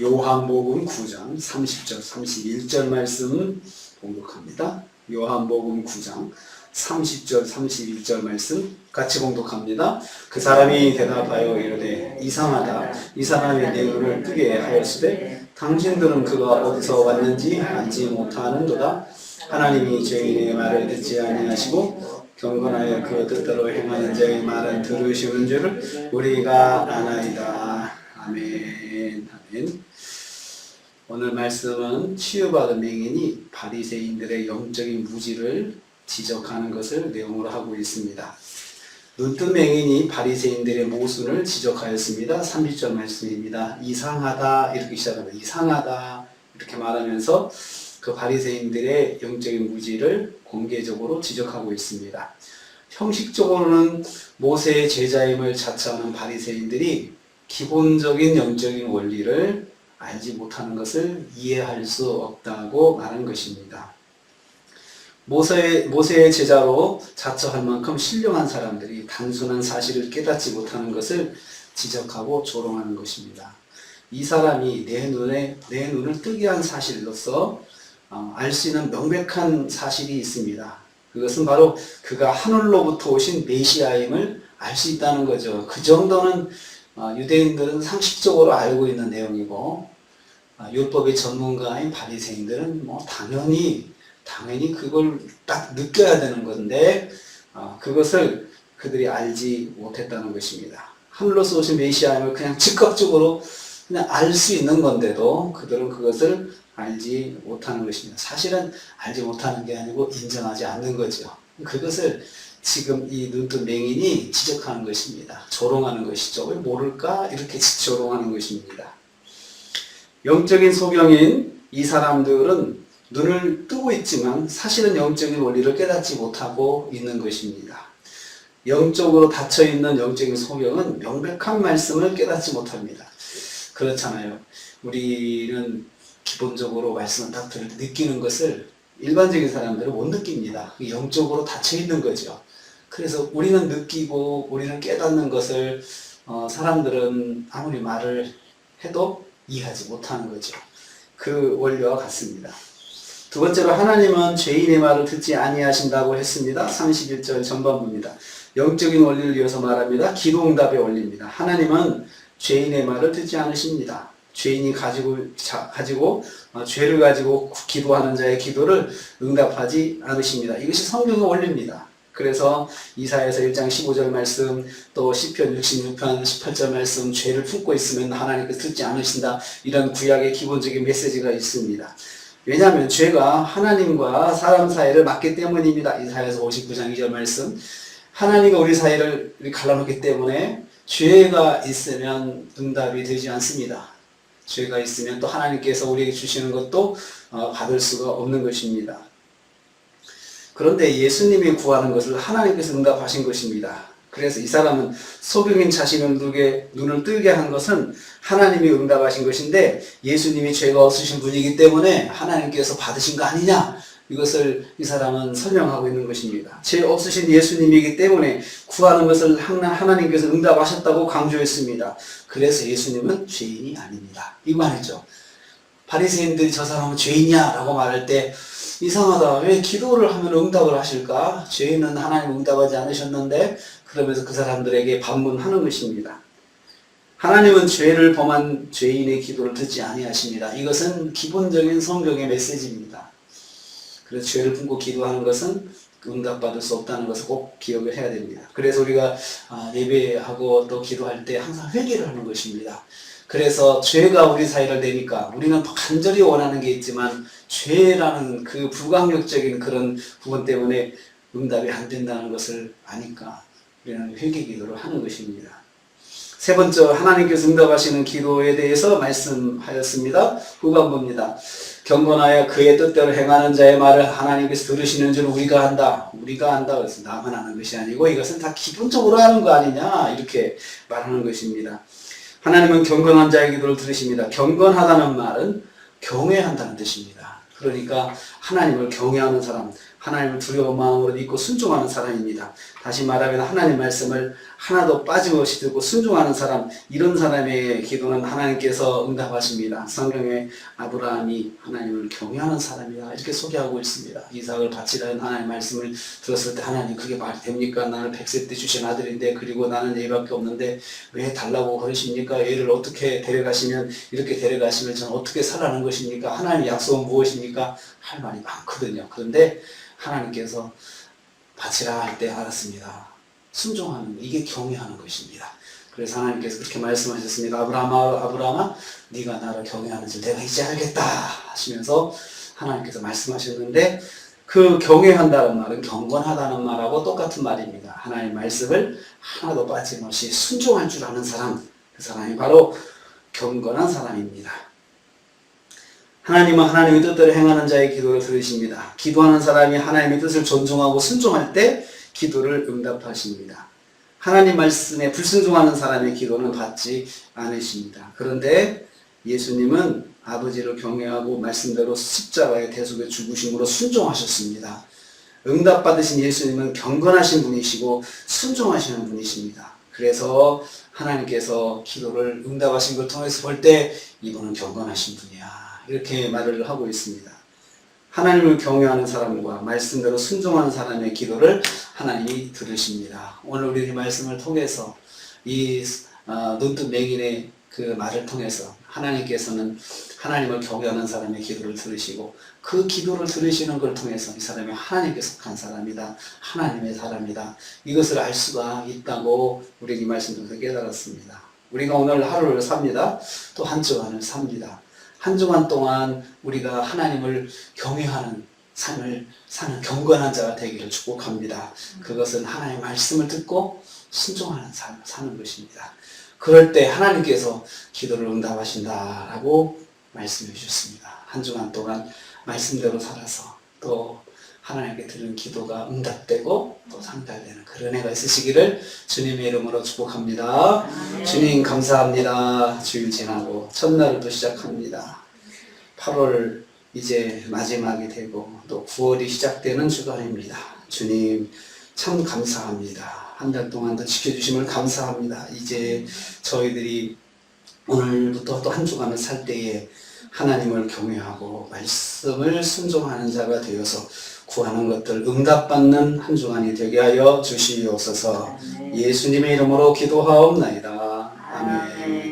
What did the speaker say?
요한복음 9장 30절 31절 말씀 봉독합니다. 요한복음 9장 30절 31절 말씀 같이 봉독합니다. 그 사람이 대답하여 이르되 이상하다 이 사람이 내 눈을 뜨게 하였으되 당신들은 그가 어디서 왔는지 알지 못하는도다 하나님이 죄인의 말을 듣지 아니하시고 경건하여 그 뜻대로 행하는 자의 말은 들으시는 줄을 우리가 아나이다. 아멘. 아멘. 오늘 말씀은 치유받은 맹인이 바리새인들의 영적인 무지를 지적하는 것을 내용으로 하고 있습니다. 눈뜬 맹인이 바리새인들의 모순을 지적하였습니다. 30절 말씀입니다. 이상하다 이렇게 시작합니다. 이상하다 이렇게 말하면서 그 바리새인들의 영적인 무지를 공개적으로 지적하고 있습니다. 형식적으로는 모세의 제자임을 자처하는 바리새인들이 기본적인 영적인 원리를 알지 못하는 것을 이해할 수 없다고 말한 것입니다. 모세의, 모세의 제자로 자처할 만큼 신령한 사람들이 단순한 사실을 깨닫지 못하는 것을 지적하고 조롱하는 것입니다. 이 사람이 내 눈에 내 눈을 뜨게 한 사실로서 어, 알수 있는 명백한 사실이 있습니다. 그것은 바로 그가 하늘로부터 오신 메시아임을 알 수 있다는 거죠. 그 정도는 어, 유대인들은 상식적으로 알고 있는 내용이고 아, 율법의 전문가인 바리새인들은 뭐 당연히 당연히 그걸 딱 느껴야 되는 건데 어, 그것을 그들이 알지 못했다는 것입니다. 하늘로서 오신 메시아임을 그냥 즉각적으로 그냥 알 수 있는 건데도 그들은 그것을 알지 못하는 것입니다. 사실은 알지 못하는 게 아니고 인정하지 않는 거죠. 그것을 지금 이 눈뜬 맹인이 지적하는 것입니다. 조롱하는 것이죠. 왜 모를까? 이렇게 조롱하는 것입니다. 영적인 소경인 이 사람들은 눈을 뜨고 있지만 사실은 영적인 원리를 깨닫지 못하고 있는 것입니다. 영적으로 닫혀 있는 영적인 소경은 명백한 말씀을 깨닫지 못합니다. 그렇잖아요. 우리는 기본적으로 말씀을 딱 들을 때 느끼는 것을 일반적인 사람들은 못 느낍니다. 영적으로 닫혀 있는 거죠. 그래서 우리는 느끼고 우리는 깨닫는 것을 어, 사람들은 아무리 말을 해도 이해하지 못하는 거죠. 그 원리와 같습니다. 두 번째로 하나님은 죄인의 말을 듣지 아니하신다고 했습니다. 31절 전반부입니다. 영적인 원리를 이어서 말합니다. 기도응답의 원리입니다. 하나님은 죄인의 말을 듣지 않으십니다. 죄인이 가지고 자, 가지고 어, 죄를 가지고 기도하는 자의 기도를 응답하지 않으십니다. 이것이 성경의 원리입니다. 그래서 이사에서 1장 15절 말씀 또 시편 66편 18절 말씀 죄를 품고 있으면 하나님께서 듣지 않으신다 이런 구약의 기본적인 메시지가 있습니다. 왜냐하면 죄가 하나님과 사람 사이를 막기 때문입니다. 이사에서 59장 2절 말씀 하나님과 우리 사이를 갈라놓기 때문에 죄가 있으면 응답이 되지 않습니다. 죄가 있으면 또 하나님께서 우리에게 주시는 것도 어, 받을 수가 없는 것입니다. 그런데 예수님이 구하는 것을 하나님께서 응답하신 것입니다. 그래서 이 사람은 소경인 자신을 누게, 눈을 뜨게 한 것은 하나님이 응답하신 것인데 예수님이 죄가 없으신 분이기 때문에 하나님께서 받으신 거 아니냐? 이것을 이 사람은 설명하고 있는 것입니다. 죄 없으신 예수님이기 때문에 구하는 것을 하나님께서 응답하셨다고 강조했습니다. 그래서 예수님은 죄인이 아닙니다. 이 말이죠. 바리새인들이 저 사람은 죄인이야라고 말할 때 이상하다. 왜 기도를 하면 응답을 하실까? 죄인은 하나님 응답하지 않으셨는데 그러면서 그 사람들에게 반문하는 것입니다. 하나님은 죄를 범한 죄인의 기도를 듣지 아니하십니다. 이것은 기본적인 성경의 메시지입니다. 그래서 죄를 품고 기도하는 것은 응답받을 수 없다는 것을 꼭 기억을 해야 됩니다. 그래서 우리가 아, 예배하고 또 기도할 때 항상 회개를 하는 것입니다. 그래서 죄가 우리 사이를 내니까 우리는 간절히 원하는 게 있지만 죄라는 그 불강력적인 그런 부분 때문에 응답이 안 된다는 것을 아니까 우리는 회개 기도를 하는 것입니다. 세 번째 하나님께서 응답하시는 기도에 대해서 말씀하였습니다. 후반부입니다. 경건하여 그의 뜻대로 행하는 자의 말을 하나님께서 들으시는 줄 우리가 한다. 우리가 한다. 나만 하는 것이 아니고 이것은 다 기본적으로 하는 거 아니냐. 이렇게 말하는 것입니다. 하나님은 경건한 자의 기도를 들으십니다. 경건하다는 말은 경외한다는 뜻입니다. 그러니까 하나님을 경외하는 사람, 하나님을 두려운 마음으로 믿고 순종하는 사람입니다. 다시 말하면 하나님 말씀을 하나도 빠짐없이 듣고 순종하는 사람, 이런 사람의 기도는 하나님께서 응답하십니다. 성경에 아브라함이 하나님을 경외하는 사람이다. 이렇게 소개하고 있습니다. 이삭을 바치라는 하나님 말씀을 들었을 때 하나님 그게 말이 됩니까? 나는 100세 때 주신 아들인데 그리고 나는 얘밖에 없는데 왜 달라고 그러십니까? 얘를 어떻게 데려가시면 이렇게 데려가시면 저는 어떻게 살라는 것입니까? 하나님의 약속은 무엇입니까? 할 말이 많거든요. 그런데 하나님께서 바치라 할 때 알았습니다. 순종하는 거, 이게 경외하는 것입니다. 그래서 하나님께서 그렇게 말씀하셨습니다. 아브라함아, 아브라함아, 네가 나를 경외하는 줄 내가 이제 알겠다 하시면서 하나님께서 말씀하셨는데 그 경외한다는 말은 경건하다는 말하고 똑같은 말입니다. 하나님 말씀을 하나도 빠짐없이 순종할 줄 아는 사람, 그 사람이 바로 경건한 사람입니다. 하나님은 하나님의 뜻대로 행하는 자의 기도를 들으십니다. 기도하는 사람이 하나님의 뜻을 존중하고 순종할 때 기도를 응답하십니다. 하나님 말씀에 불순종하는 사람의 기도는 받지 않으십니다. 그런데 예수님은 아버지를 경외하고 말씀대로 십자가의 대속에 죽으심으로 순종하셨습니다. 응답받으신 예수님은 경건하신 분이시고 순종하시는 분이십니다. 그래서 하나님께서 기도를 응답하신 걸 통해서 볼 때 이분은 경건하신 분이야. 이렇게 말을 하고 있습니다. 하나님을 경외하는 사람과 말씀대로 순종하는 사람의 기도를 하나님이 들으십니다. 오늘 우리 이 말씀을 통해서 이 어, 눈뜬 맹인의 그 말을 통해서 하나님께서는 하나님을 경외하는 사람의 기도를 들으시고 그 기도를 들으시는 걸 통해서 이 사람이 하나님께 속한 사람이다. 하나님의 사람이다. 이것을 알 수가 있다고 우리 이 말씀 통해서 깨달았습니다. 우리가 오늘 하루를 삽니다. 또 한 주간을 삽니다. 한 주간 동안 우리가 하나님을 경외하는 삶을 사는 경건한 자가 되기를 축복합니다. 그것은 하나님의 말씀을 듣고 순종하는 삶을 사는 것입니다. 그럴 때 하나님께서 기도를 응답하신다라고 말씀해 주셨습니다. 한 주간 동안 말씀대로 살아서 또 하나님께 드리는 기도가 응답되고 또 상달되는 그런 해가 있으시기를 주님의 이름으로 축복합니다. 주님 감사합니다. 주일 지나고 첫날을 또 시작합니다. 8월 이제 마지막이 되고 또 9월이 시작되는 주간입니다. 주님 참 감사합니다. 한 달 동안 더 지켜주심을 감사합니다. 이제 저희들이 오늘부터 또 한 주간을 살 때에 하나님을 경외하고 말씀을 순종하는 자가 되어서 구하는 것들 응답받는 한 주간이 되게 하여 주시옵소서 예수님의 이름으로 기도하옵나이다. 아멘.